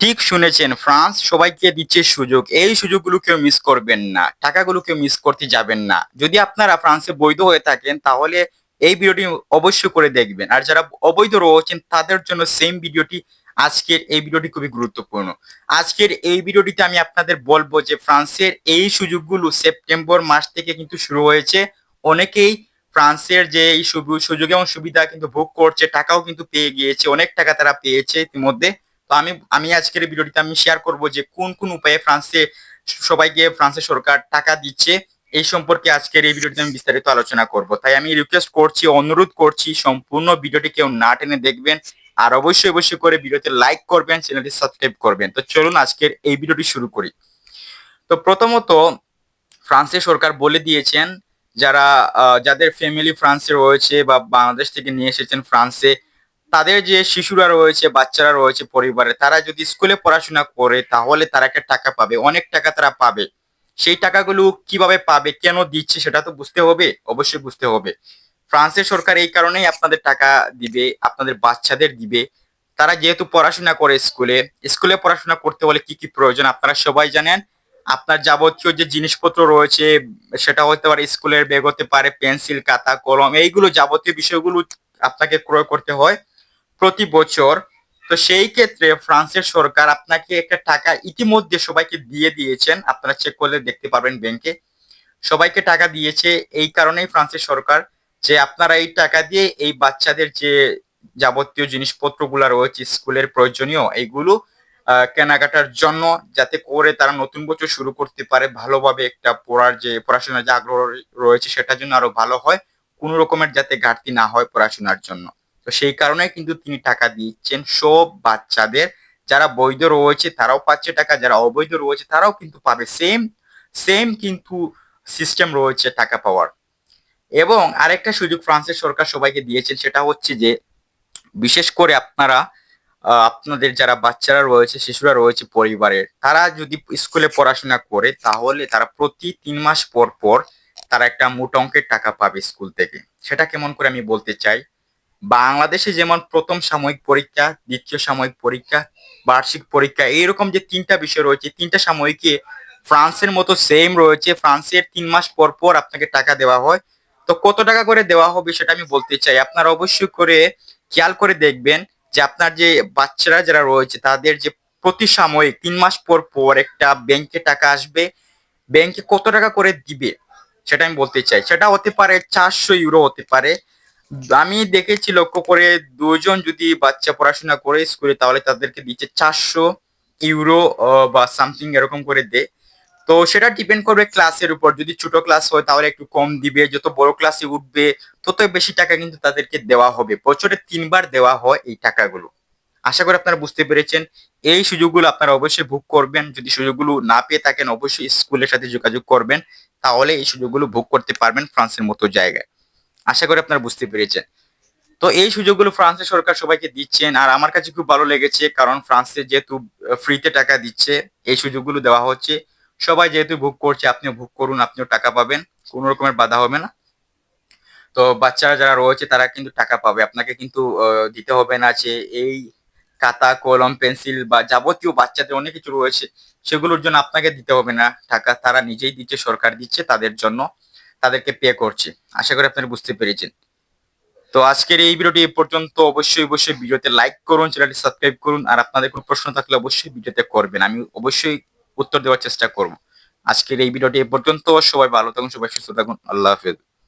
ঠিক শুনেছেন, ফ্রান্স সবাইকে দিচ্ছে সুযোগ। এই সুযোগগুলো কেউ মিস করবেন না, টাকাগুলো কেউ মিস করতে যাবেন না। যদি আপনারা ফ্রান্সে বৈধ হয়ে থাকেন, তাহলে এই ভিডিওটি অবশ্যই করে দেখবেন। আর যারা অবৈধ রয়েছেন, তাদের জন্য সেম ভিডিওটি আজকের, এই ভিডিওটি খুবই গুরুত্বপূর্ণ। আজকের এই ভিডিওটিতে আমি আপনাদের বলব যে, ফ্রান্সের এই সুযোগগুলো সেপ্টেম্বর মাস থেকে কিন্তু শুরু হয়েছে। অনেকেই ফ্রান্সের যে এই সুযোগ এবং সুবিধা কিন্তু ভোগ করছে, টাকাও কিন্তু পেয়ে গিয়েছে, অনেক টাকা তারা পেয়েছে ইতিমধ্যে। তো আমি আমি আজকের ভিডিওটিতে আমি শেয়ার করব যে কোন কোন উপায়ে ফ্রান্সে সবাইকে ফ্রান্সের সরকার টাকা দিচ্ছে, এই সম্পর্কে আজকের এই ভিডিওটিতে আমি বিস্তারিত আলোচনা করব। তাই আমি রিকোয়েস্ট করছি, অনুরোধ করছি, সম্পূর্ণ ভিডিওটি কেউ না টেনে দেখবেন, আর অবশ্যই অবশ্যই করে ভিডিওতে লাইক করবেন, চ্যানেলটি সাবস্ক্রাইব করবেন। তো চলুন আজকের এই ভিডিওটি শুরু করি। তো প্রথমত, ফ্রান্সের সরকার বলে দিয়েছেন, যারা যাদের ফ্যামিলি ফ্রান্সে রয়েছে বা বাংলাদেশ থেকে নিয়ে এসেছেন ফ্রান্সে তাদের যে শিশুরা রয়েছে, বাচ্চারা রয়েছে পরিবারে, তারা যদি স্কুলে পড়াশোনা করে তাহলে তারা একটা টাকা পাবে। অনেক টাকা তারা পাবে। সেই টাকাগুলো কীভাবে পাবে, কেন দিচ্ছে সেটা তো বুঝতে হবে, অবশ্যই বুঝতে হবে। ফ্রান্সের সরকার এই কারণেই আপনাদের টাকা দিবে, আপনাদের বাচ্চাদের দিবে। তারা যেহেতু পড়াশোনা করে স্কুলে স্কুলে পড়াশোনা করতে হলে কি কি প্রয়োজন আপনারা সবাই জানেন। আপনার যাবতীয় যে জিনিসপত্র রয়েছে, সেটা হতে পারে স্কুলের ব্যাগ হতে পারে, পেন্সিল খাতা কলম, এইগুলো যাবতীয় বিষয়গুলো আপনাকে ক্রয় করতে হয়। প্রতি বছর, তো সেই ক্ষেত্রে ফ্রান্সের সরকার আপনাকে একটা টাকা ইতিমধ্যে সবাইকে দিয়ে দিয়েছেন। আপনারা চেক করলে দেখতে পারবেন ব্যাংকে সবাইকে টাকা দিয়েছে এই কারণেই ফ্রান্সের সরকার যে আপনারা এই টাকা দিয়ে এই বাচ্চাদের যে যাবতীয় জিনিসপত্রগুলো রয়েছে, স্কুলের প্রয়োজনীয় এইগুলো কেনাকাটার জন্য যাতে করে তারা নতুন বছর শুরু করতে পারে, ভালোভাবে একটা পড়ার যে, পড়াশোনার যে আগ্রহ রয়েছে সেটার জন্য আরও ভালো হয়, কোনো রকমের যাতে ঘাটতি না হয় পড়াশোনার জন্য। তো সেই কারণে কিন্তু তিনি টাকা দিচ্ছেন সব বাচ্চাদের। যারা বৈধ রয়েছে তারাও পাচ্ছে টাকা, যারা অবৈধ রয়েছে তারাও কিন্তু পাবে। সেম সেম কিন্তু সিস্টেম রয়েছে টাকা পাওয়ার। এবং আরেকটা সুযোগ ফ্রান্সের সরকার সবাইকে দিয়েছেন, সেটা হচ্ছে যে বিশেষ করে আপনারা আপনাদের যারা বাচ্চারা রয়েছে, শিশুরা রয়েছে পরিবারের, তারা যদি স্কুলে পড়াশোনা করে তাহলে তারা প্রতি তিন মাস পর পর তারা একটা মোট অঙ্কের টাকা পাবে স্কুল থেকে। সেটা কেমন করে আমি বলতে চাই? বাংলাদেশে যেমন প্রথম সাময়িক পরীক্ষা, দ্বিতীয় সাময়িক পরীক্ষা, বার্ষিক পরীক্ষা, এইরকম যে তিনটা বিষয় রয়েছে, তিনটা সাময়িকে ফ্রান্সের মতো সেম রয়েছে। ফ্রান্সের তিন মাস পর পর আপনাকে টাকা দেওয়া হয়। তো কত টাকা করে দেওয়া হবে সেটা আমি বলতে চাই। আপনারা অবশ্যই করে খেয়াল করে দেখবেন যে আপনার যে বাচ্চারা যারা রয়েছে, তাদের যে প্রতি সাময়িক তিন মাস পর পর একটা ব্যাংকে টাকা আসবে। ব্যাংকে কত টাকা করে দিবে সেটা আমি বলতে চাই। সেটা হতে পারে চারশো ইউরো হতে পারে। আমি দেখেছি লক্ষ্য করে দুজন যদি বাচ্চা পড়াশোনা করে স্কুলে, তাহলে তাদেরকে দিচ্ছে চারশো ইউরো বা সামথিং এরকম করে দেয় তো সেটা ডিপেন্ড করবে ক্লাসের উপর। যদি ছোট ক্লাস হয়, তাহলে একটু কম দিবে। যত বড় ক্লাসে উঠবে, তত বেশি টাকা কিন্তু তাদেরকে দেওয়া হবে। বছরে তিনবার দেওয়া হয় এই টাকাগুলো। আশা করি আপনারা বুঝতে পেরেছেন। এই সুযোগগুলো আপনারা অবশ্যই ভোগ করবেন। যদি সুযোগগুলো না পেয়ে থাকেন, অবশ্যই স্কুলের সাথে যোগাযোগ করবেন। তাহলে এই সুযোগগুলো ভোগ করতে পারবেন ফ্রান্সের মতো জায়গায়। আশা করি আপনারা বুঝতে পেরেছেন। তো এই সুযোগগুলো ফ্রান্সের সরকার সবাইকে দিচ্ছেন, আর আমার কাছে খুব ভালো লেগেছে কারণ ফ্রান্সে যেহেতু ফ্রিতে টাকা দিচ্ছে, এই সুযোগগুলো দেওয়া হচ্ছে। সবাই যেহেতু ভোগ করছে, আপনিও ভোগ করুন, আপনিও টাকা পাবেন, কোনো রকমের বাধা হবে না। তো বাচ্চারা যারা রয়েছে, তারা কিন্তু টাকা পাবে। আপনাকে কিন্তু দিতে হবে না যে এই খাতা, কলম, পেন্সিল বা যাবতীয় বাচ্চাদের অনেক কিছু রয়েছে, সেগুলোর জন্য আপনাকে দিতে হবে না টাকা। তারা নিজেই দিচ্ছে, সরকার দিচ্ছে তাদের জন্য। তাদেরকে পে করছে। আশা করি আপনারা বুঝতে পেরেছেন। তো আজকের এই ভিডিওটি এই পর্যন্ত। অবশ্যই অবশ্যই ভিডিওতে লাইক করুন, চ্যানেলটি সাবস্ক্রাইব করুন। আর আপনাদের কোনো প্রশ্ন থাকলে অবশ্যই ভিডিওতে করবেন। আমি অবশ্যই উত্তর দেওয়ার চেষ্টা করব। আজকের এই ভিডিওটি এ পর্যন্ত। সবাই ভালো থাকুন, সবাই সুস্থ থাকুন। আল্লাহ হাফেজ।